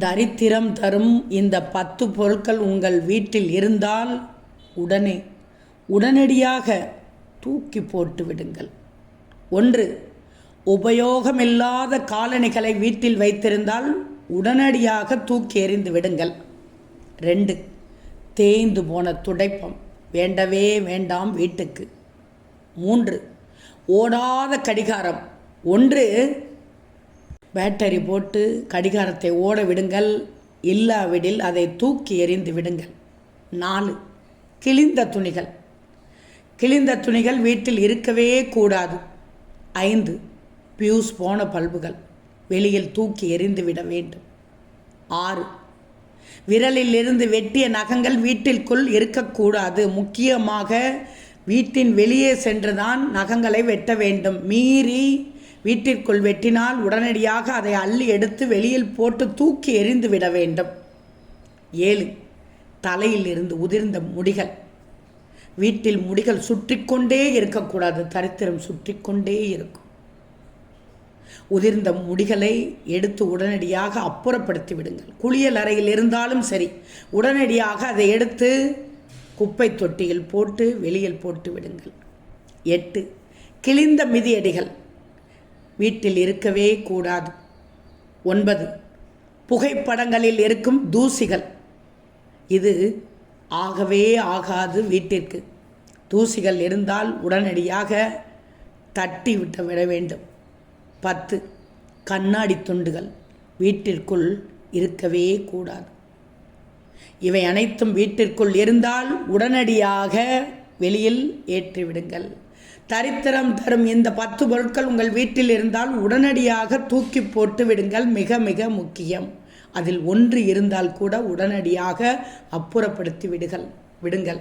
தரித்திரம் தரும் இந்த பத்து பொருட்கள் உங்கள் வீட்டில் இருந்தால் உடனே உடனடியாக தூக்கி போட்டு விடுங்கள். ஒன்று உபயோகமில்லாத காலணிகளை வீட்டில் வைத்திருந்தால் உடனடியாக தூக்கி எறிந்து விடுங்கள். ரெண்டு தேய்ந்து போன துடைப்பம் வேண்டவே வேண்டாம் வீட்டுக்கு. மூன்று ஓடாத கடிகாரம். ஒன்று பேட்டரி போட்டு கடிகாரத்தை ஓட விடுங்கள். இல்லாவிடில் அதை தூக்கி எறிந்து விடுங்கள். நாலு கிழிந்த துணிகள். கிழிந்த துணிகள் வீட்டில் இருக்கவே கூடாது. ஐந்து பியூஸ் போன பல்புகள் வெளியில் தூக்கி எறிந்து விட வேண்டும். ஆறு விரலில் இருந்து வெட்டிய நகங்கள் வீட்டிற்குள் இருக்கக்கூடாது. முக்கியமாக வீட்டின் வெளியே சென்றுதான் நகங்களை வெட்ட வேண்டும். மீறி வீட்டிற்குள் வெட்டினால் உடனடியாக அதை அள்ளி எடுத்து வெளியில் போட்டு தூக்கி எறிந்து விட வேண்டும். ஏழு தலையில் இருந்து உதிர்ந்த முடிகள். வீட்டில் முடிகள் சுற்றிக்கொண்டே இருக்கக்கூடாது தரித்திரம் சுற்றிக்கொண்டே இருக்கும். உதிர்ந்த முடிகளை எடுத்து உடனடியாக அப்புறப்படுத்தி விடுங்கள். குளியல் அறையில் இருந்தாலும் சரி உடனடியாக அதை எடுத்து குப்பை தொட்டியில் போட்டு வெளியில் போட்டு விடுங்கள். எட்டு கிழிந்த மிதியடிகள். வீட்டில் இருக்கவே கூடாது. ஒன்பது புகைப்படங்களில் இருக்கும் தூசிகள். இது ஆகவே ஆகாது வீட்டிற்கு. தூசிகள் இருந்தால் உடனடியாக தட்டி விட்டு விட வேண்டும். பத்து கண்ணாடி துண்டுகள் வீட்டிற்குள் இருக்கவே கூடாது. இவை அனைத்தும் வீட்டிற்குள் இருந்தால் உடனடியாக வெளியில் ஏற்றிவிடுங்கள். தரித்திரம் தரும் இந்த பத்து பொருட்கள் உங்கள் வீட்டில் இருந்தால் உடனடியாக தூக்கி போட்டு விடுங்கள். மிக மிக முக்கியம். அதில் ஒன்று இருந்தால் கூட உடனடியாக அப்புறப்படுத்தி விடுங்கள் விடுங்கள்.